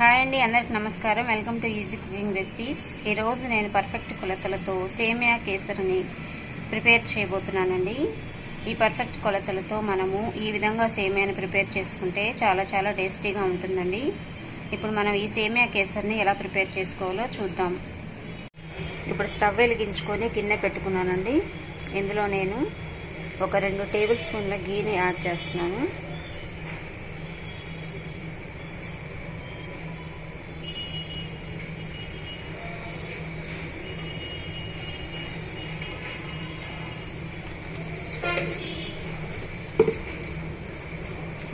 Hi అండి అందరికి నమస్కారం. Welcome to easy cooking recipes ఈరోజు నేను పర్ఫెక్ట్ కొలతలతో సేమియా కేసరిని ప్రిపేర్ చేయబోతున్నానండి. ఈ పర్ఫెక్ట్ కొలతలతో మనము ఈ విధంగా సేమియాని ప్రిపేర్ చేసుకుంటే చాలా చాలా టేస్టీగా ఉంటుందండి. ఇప్పుడు మనం ఈ సేమియా కేసరిని ఎలా ప్రిపేర్ చేసుకోవాలో చూద్దాం. ఇప్పుడు స్టవ్ వెలిగించుకొని గిన్నె పెట్టుకున్నానండి. ఇందులో నేను ఒక రెండు టేబుల్ స్పూన్ల గీని యాడ్ చేస్తున్నాను.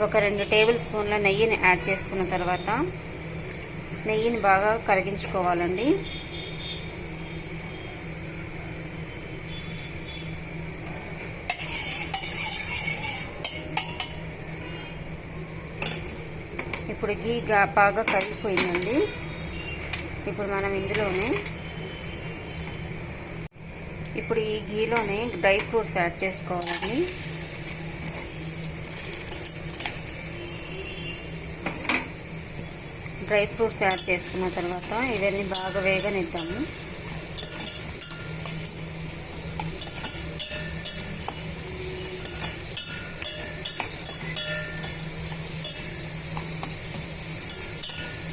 ఒక రెండు టేబుల్ స్పూన్ల నెయ్యిని యాడ్ చేసుకున్న తర్వాత నెయ్యిని బాగా కరిగించుకోవాలండి. ఇప్పుడు గీ బాగా కరిగిపోయిందండి. ఇప్పుడు మనం ఇందులోనే ఇప్పుడు ఈ గీలోనే డ్రై ఫ్రూట్స్ యాడ్ చేసుకోవాలి. డ్రై ఫ్రూట్స్ యాడ్ చేసుకున్న తర్వాత ఇవన్నీ బాగా వేగనిద్దాము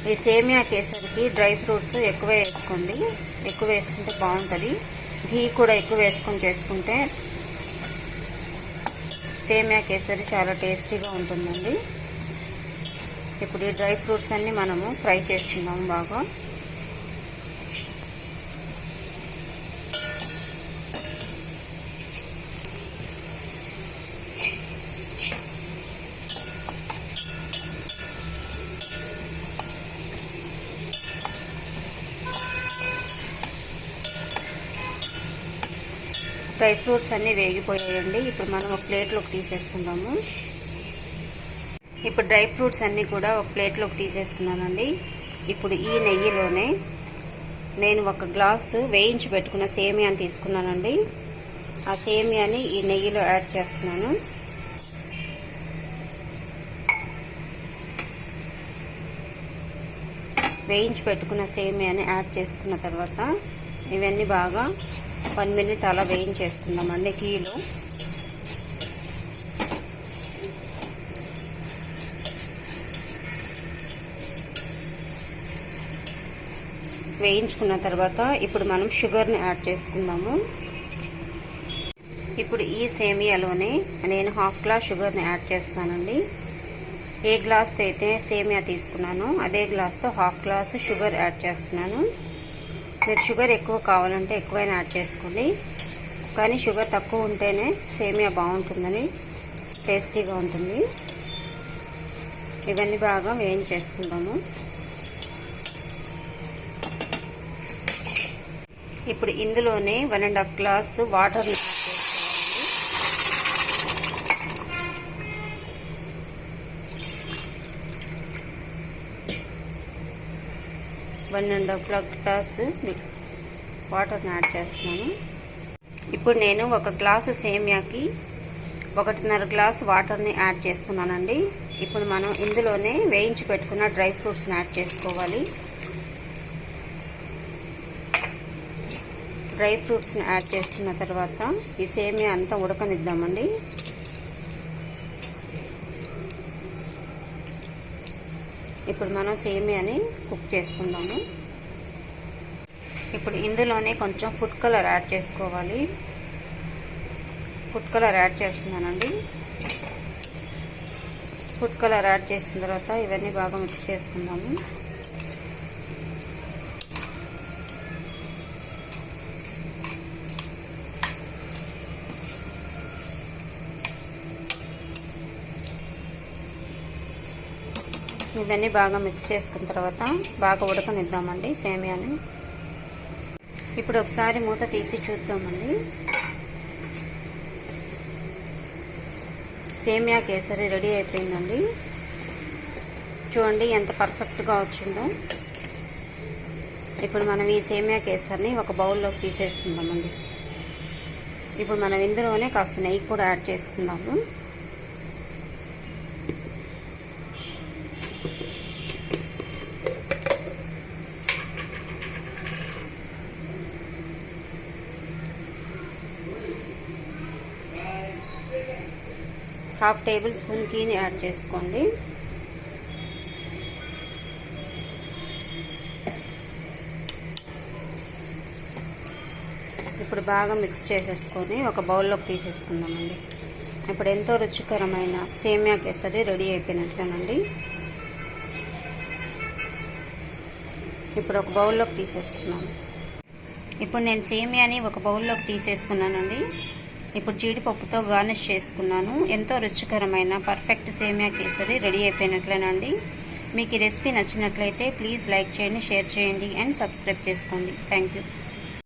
ఈ సేమియా కేసరికి డ్రై ఫ్రూట్స్ ఎక్కువ వేసుకోండి. ఎక్కువ వేసుకుంటే బాగుంటుంది. ఘీ కూడా ఎక్కువ వేసుకొని చేసుకుంటే సేమియా కేసరి చాలా టేస్టీగా ఉంటుందండి. ఇప్పుడు ఈ డ్రై ఫ్రూట్స్ అన్నీ మనము ఫ్రై చేసుకుందాం బాగా. డ్రై ఫ్రూట్స్ అన్నీ వేగిపోయాయండి. ఇప్పుడు మనం ఒక ప్లేట్లోకి తీసేసుకుందాము. ఇప్పుడు డ్రై ఫ్రూట్స్ అన్నీ కూడా ఒక ప్లేట్లోకి తీసేసుకున్నానండి. ఇప్పుడు ఈ నెయ్యిలోనే నేను ఒక గ్లాసు వేయించి పెట్టుకున్న సేమియాని తీసుకున్నానండి. ఆ సేమియాని ఈ నెయ్యిలో యాడ్ చేస్తున్నాను. వేయించి పెట్టుకున్న సేమియాని యాడ్ చేసుకున్న తర్వాత ఇవన్నీ బాగా వన్ మినిట్ అలా వేయించేసుకుందామండి కీలు వేయించుకున్న తర్వాత ఇప్పుడు మనం షుగర్ని యాడ్ చేసుకుందాము. ఇప్పుడు ఈ సేమియాలోనే నేను హాఫ్ గ్లాస్ షుగర్ని యాడ్ చేస్తానండి. ఏ గ్లాస్తో అయితే సేమియా తీసుకున్నానో అదే గ్లాస్తో హాఫ్ గ్లాస్ షుగర్ యాడ్ చేస్తున్నాను. మీరు షుగర్ ఎక్కువ కావాలంటే ఎక్కువైనా యాడ్ చేసుకోండి. కానీ షుగర్ తక్కువ ఉంటేనే సేమియా బాగుంటుందని టేస్టీగా ఉంటుంది. ఇవన్నీ బాగా వేయించేసుకుందాము. ఇప్పుడు ఇందులోనే one and half glass water one and half glass వాటర్ని యాడ్ చేస్తున్నాను. ఇప్పుడు నేను ఒక గ్లాసు సేమియాకి ఒకటిన్నర గ్లాస్ వాటర్ని యాడ్ చేసుకున్నానండి. ఇప్పుడు మనం ఇందులోనే వేయించి పెట్టుకున్న డ్రై ఫ్రూట్స్ని యాడ్ చేసుకోవాలి. డ్రై ఫ్రూట్స్ని యాడ్ చేస్తున్న తర్వాత ఈ సేమియా అంతా ఉడకనిద్దామండి. ఇప్పుడు మనం సేమియాని కుక్ చేసుకుందాము. ఇప్పుడు ఇందులోనే కొంచెం ఫుడ్ కలర్ యాడ్ చేసుకోవాలి. ఫుడ్ కలర్ యాడ్ చేస్తున్నానండి. ఫుడ్ కలర్ యాడ్ చేసిన తర్వాత ఇవన్నీ బాగా మిక్స్ చేసుకుందాము. ఇవన్నీ బాగా మిక్స్ చేసుకున్న తర్వాత బాగా ఉడకనిద్దామండి సేమియాని. ఇప్పుడు ఒకసారి మూత తీసి చూద్దామండి. సేమియా కేసరి రెడీ అయిపోయిందండి. చూడండి ఎంత పర్ఫెక్ట్గా వచ్చిందో. ఇప్పుడు మనం ఈ సేమియా కేసరిని ఒక బౌల్లోకి తీసేసుకుందామండి. ఇప్పుడు మనం ఇందులోనే కాస్త నెయ్యి కూడా యాడ్ చేసుకుందాము. హాఫ్ టేబుల్ స్పూన్ గీని యాడ్ చేసుకోండి. ఇప్పుడు బాగా మిక్స్ చేసేసుకొని ఒక బౌల్లోకి తీసేసుకుందామండి. ఇప్పుడు ఎంతో రుచికరమైన సేమియా కేసరి రెడీ అయిపోయినట్లేనండి ఇప్పుడు ఒక బౌల్లోకి తీసేసుకున్నాను ఇప్పుడు నేను సేమియాని ఒక బౌల్లోకి తీసేసుకున్నానండి. ఇప్పుడు జీడిపప్పుతో గార్నిష్ చేసుకున్నాను. ఎంతో రుచికరమైన పర్ఫెక్ట్ సేమియా కేసరి రెడీ అయిపోయినట్లేనండి. మీకు ఈ రెసిపీ నచ్చినట్లయితే ప్లీజ్ లైక్ చేయండి షేర్ చేయండి అండ్ సబ్స్క్రైబ్ చేసుకోండి. Thank you